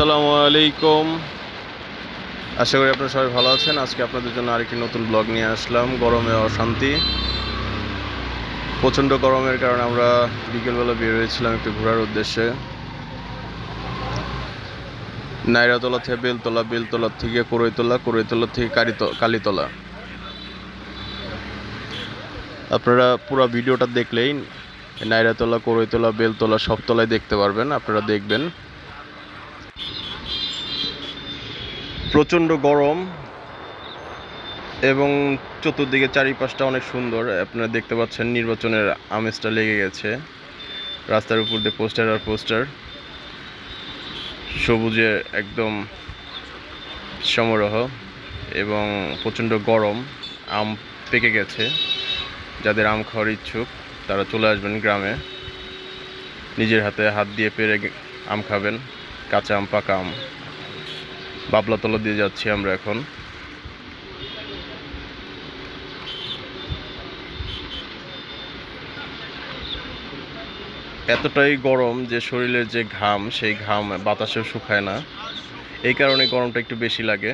আসসালামু আলাইকুম। আশা করি আপনারা সবাই ভালো আছেন। আজকে আপনাদের জন্য আরেকটি নতুন ব্লগ নিয়ে আসলাম। গরমে অশান্তি। প্রচণ্ড গরমের কারণে আমরা বিকেলবেলা বের হয়েছিলাম একটু ঘোরার উদ্দেশ্যে। নাইরাতলা থেকে বেলতলা বেলতলা থেকে করইতলা করইতলা থেকে কালীতলা। আপনারা পুরো ভিডিওটা দেখলেই নাইরাতলা, করইতলা, বেলতলা সবতলায় দেখতে পারবেন, আপনারা দেখবেন। প্রচণ্ড গরম এবং চতুর্দিকে চারিপাশটা অনেক সুন্দর। আপনারা দেখতে পাচ্ছেন নির্বাচনের আমেজটা লেগে গেছে। রাস্তার উপর দিয়ে পোস্টার আর পোস্টার। সবুজে একদম সমারোহ এবং প্রচণ্ড গরম, আম পেকে গেছে। যাদের আম খাওয়ার ইচ্ছুক, তারা চলে আসবেন গ্রামে। নিজের হাতে হাত দিয়ে পেরে আম খাবেন, কাঁচা আম, পাকা আম। বাবলাতলা দিয়ে যাচ্ছি আমরা এখন। এতটাই গরম যে শরীরের যে ঘাম, সেই ঘাম বাতাসেও শুকায় না। এই কারণে গরমটা একটু বেশি লাগে।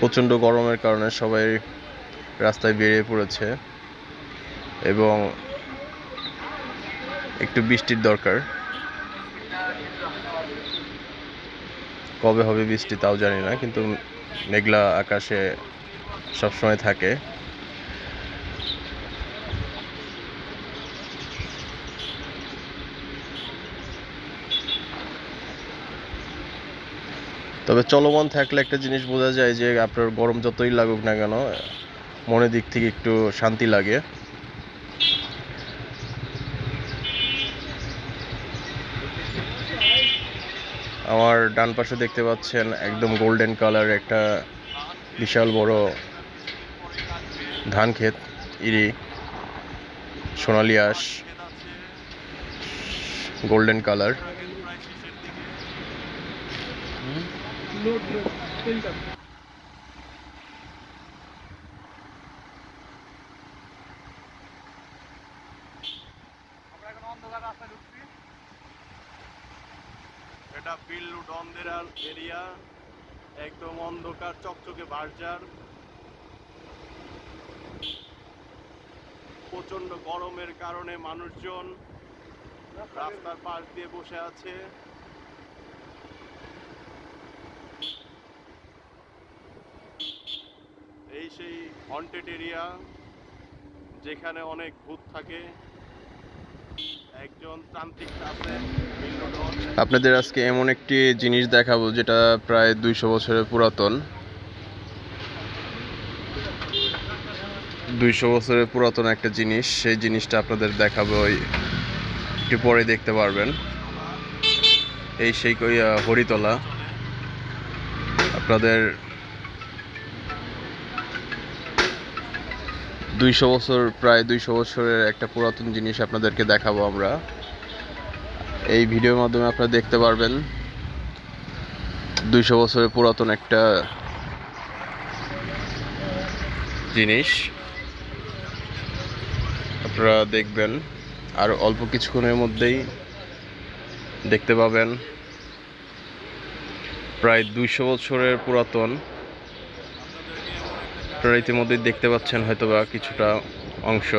প্রচণ্ড গরমের কারণে সবাই রাস্তায় বেরিয়ে পড়েছে এবং একটু বৃষ্টির দরকার। কবে হবে বৃষ্টি তাও জানি না, কিন্তু মেঘলা আকাশে সবসময় থাকে। তবে চলমান থাকলে একটা জিনিস বোঝা যায় যে আপনার গরম যতই লাগুক না কেন, মনের দিক থেকে একটু শান্তি লাগে। আমার ডান পাশে দেখতে পাচ্ছেন একদম গোল্ডেন কালার একটা বিশাল বড় ধান ক্ষেত, ইরি, সোনালি আঁশ গোল্ডেন কালার এটা বিল্লু ডন্দেরাল এরিয়া। একদম অন্ধকার, চকচকে বার্জার। প্রচণ্ড গরমের কারণে মানুষজন রাস্তার পাশ দিয়ে বসে আছে। এই সেই হন্টেড এরিয়া যেখানে অনেক ভূত থাকে। একজন তান্ত্রিক আছে আপনাদের আজকে এমন একটি জিনিস দেখাবো যেটা প্রায় দুইশো বছরের পুরাতন। দুইশো বছরের পুরাতন একটা জিনিস, সেই জিনিসটা আপনাদের দেখাবো একটু পরে দেখতে পারবেন। এই সেই হরিতলা। আপনাদের দুইশো বছর, প্রায় দুইশো বছরের একটা পুরাতন জিনিস আপনাদেরকে দেখাবো আমরা। এই ভিডিওর মাধ্যমে আপনারা দেখতে পারবেন দুইশো বছরের পুরাতন একটা জিনিস। আপনারা দেখবেন, আর অল্প কিছুক্ষণের মধ্যেই দেখতে পাবেন। প্রায় দুইশো বছরের পুরাতন আপনারা ইতিমধ্যেই দেখতে পাচ্ছেন হয়তোবা কিছুটা অংশ।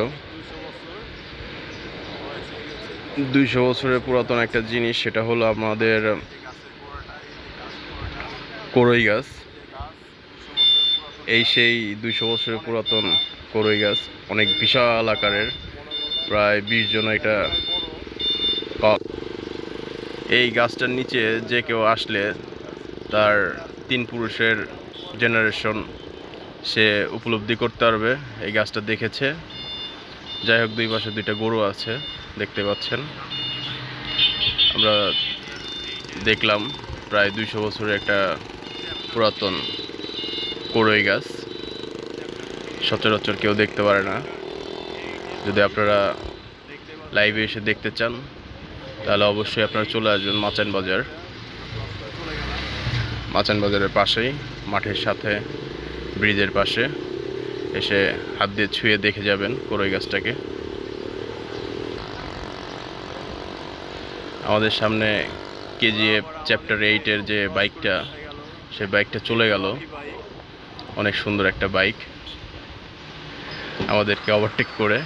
দুইশো বছরের পুরাতন একটা জিনিস, সেটা হলো আমাদের করই গাছ। এই সেই দুইশো বছরের পুরাতন করই গাছ, অনেক বিশাল আকারের, প্রায় বিশ জন এটা এই গাছটার নিচে যে কেউ আসলে তার তিন পুরুষের জেনারেশন সে উপলব্ধি করতে পারবে, এই গাছটা দেখেছে। যাই হোক, দুই পাশে দুইটা গরু আছে, দেখতে পাচ্ছেন। আমরা দেখলাম প্রায় দুইশো বছরের একটা পুরাতন করই গাছ। সচরাচর কেউ দেখতে পারে না। যদি আপনারা লাইভে এসে দেখতে চান, তাহলে অবশ্যই আপনারা চলে আসবেন মাচান বাজার। মাচান বাজারের পাশেই, মাঠের সাথে ব্রিজের পাশে। এসে হাত দিয়ে ছুঁয়ে দেখে যাবেন কোরই গাছটাকে। আমাদের সামনে কেজিএফ চ্যাপ্টার এইটের যে বাইকটা, সে বাইকটা চলে গেল। অনেক সুন্দর একটা বাইক। আমাদেরকে ওভারটেক করে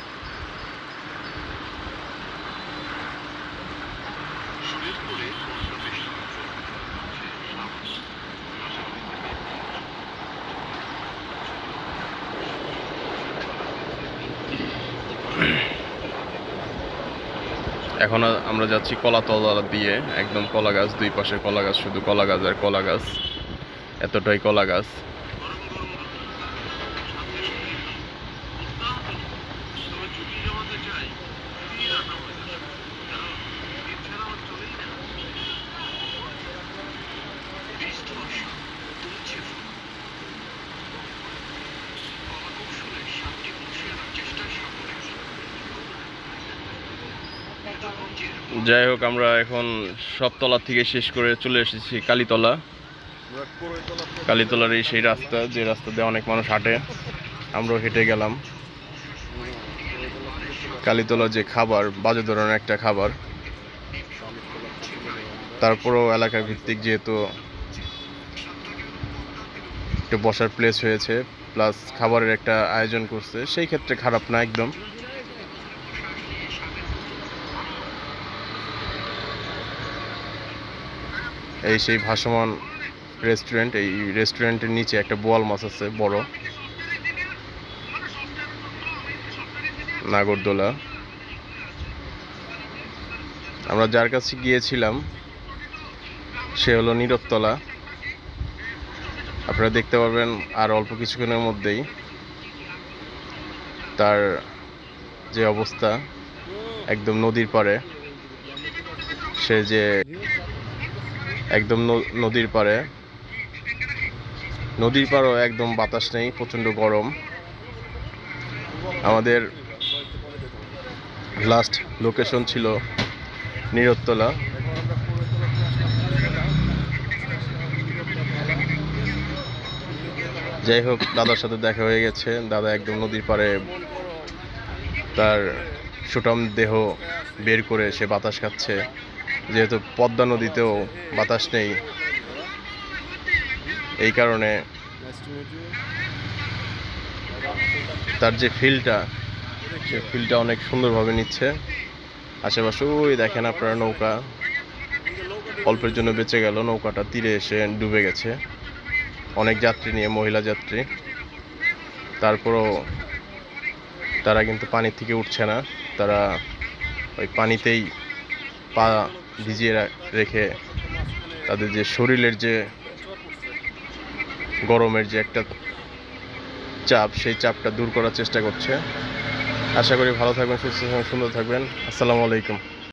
এখন আমরা যাচ্ছি কলাতলা দিয়ে, একদম কলা গাছ দুই পাশে কলা গাছ শুধু কলা গাছ আর কলা গাছ এতটাই কলা গাছ যাই হোক, আমরা এখন সবতলা থেকে শেষ করে চলে এসেছি কালীতলা। কালীতলার এই সেই রাস্তা, যে রাস্তা দিয়ে অনেক মানুষ হাঁটে, আমরাও হেঁটে গেলাম। কালীতলা যে খাবার, বাজে ধরনের একটা খাবার। তারপরেও এলাকা ভিত্তিক যেহেতু একটু বসার প্লেস হয়েছে প্লাস খাবারের একটা আয়োজন করছে, সেই ক্ষেত্রে খারাপ না একদম। এই সেই ভাসমান রেস্টুরেন্ট এই রেস্টুরেন্টের নিচে একটা বোয়াল মাছ আছে, বড়। নাগরদোলা। আমরা যার কাছে গিয়েছিলাম, সে হলো নীরবতলা। আপনারা দেখতে পারবেন আর অল্প কিছুক্ষণের মধ্যেই তার যে অবস্থা, একদম নদীর পাড়ে। সে যে একদম নদীর পাড়ে। নদীর পাড়ও একদম বাতাস নেই, প্রচণ্ড গরম। আমাদের লাস্ট লোকেশন ছিল নীরতলা যাই হোক, দাদার সাথে দেখা হয়ে গেছে। দাদা একদম নদীর পাড়ে তার সুটাম দেহ বের করে সে বাতাস খাচ্ছে। যেহেতু পদ্মা নদীতেও বাতাস নেই, এই কারণে তার যে ফিলটা, সে ফিলটা অনেক সুন্দরভাবে নিচ্ছে। আশেপাশে, ওই দেখেন আপনারা নৌকা। অল্পের জন্য বেঁচে গেল, নৌকাটা তীরে এসে ডুবে গেছে। অনেক যাত্রী নিয়ে, মহিলা যাত্রী। তারপরও তারা কিন্তু পানি থেকে উঠছে না। তারা ওই পানিতেই পা ভিজিয়ে রেখে তাদের যে শরীরের যে গরমের যে একটা চাপ, সেই চাপটা দূর করার চেষ্টা করছে। আশা করি ভালো থাকবেন, সুস্থ থাকবেন, সুন্দর থাকবেন। আসসালামু আলাইকুম।